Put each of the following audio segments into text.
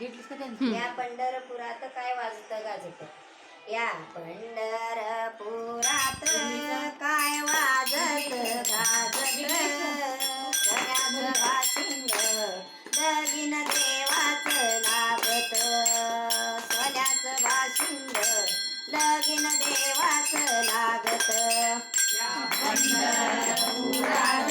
या पंढरपुरात काय वाजत गाजत? या पंढरपुरात काय वाजत? गाजत. दगिन देवाच लाभत सोन्याच वाशिंग लगीन देवाच लागत. या पंढरपुरात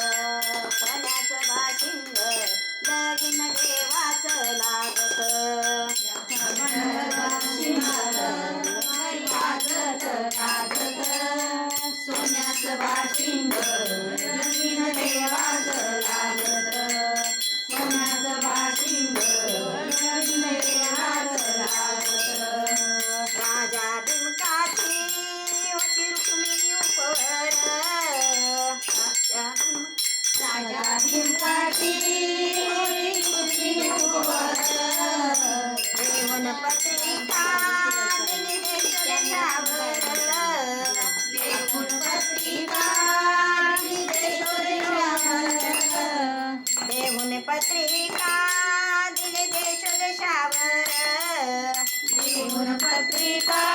माझ्या हिंपाटी पत्रिका लेखून पत्रिका देऊन पत्रिका दिले देश शावर देऊन पत्रिका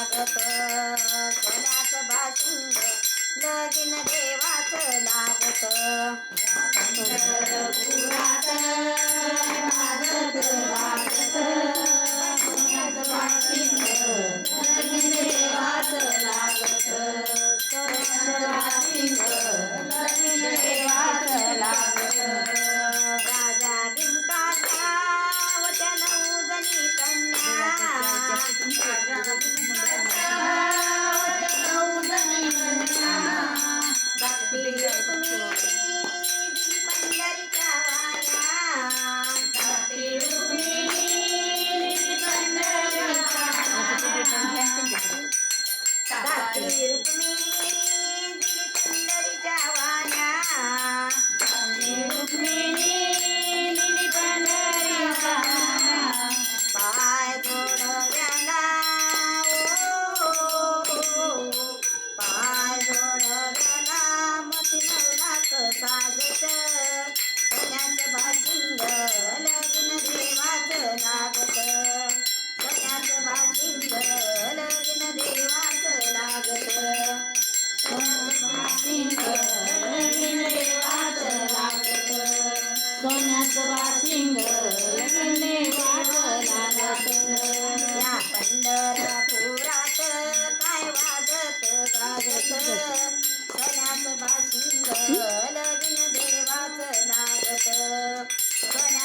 लागत. स्वलाच बासुंग लगीन देवाच लागत. लागत Love.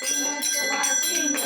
सोन्याचं वाशिंग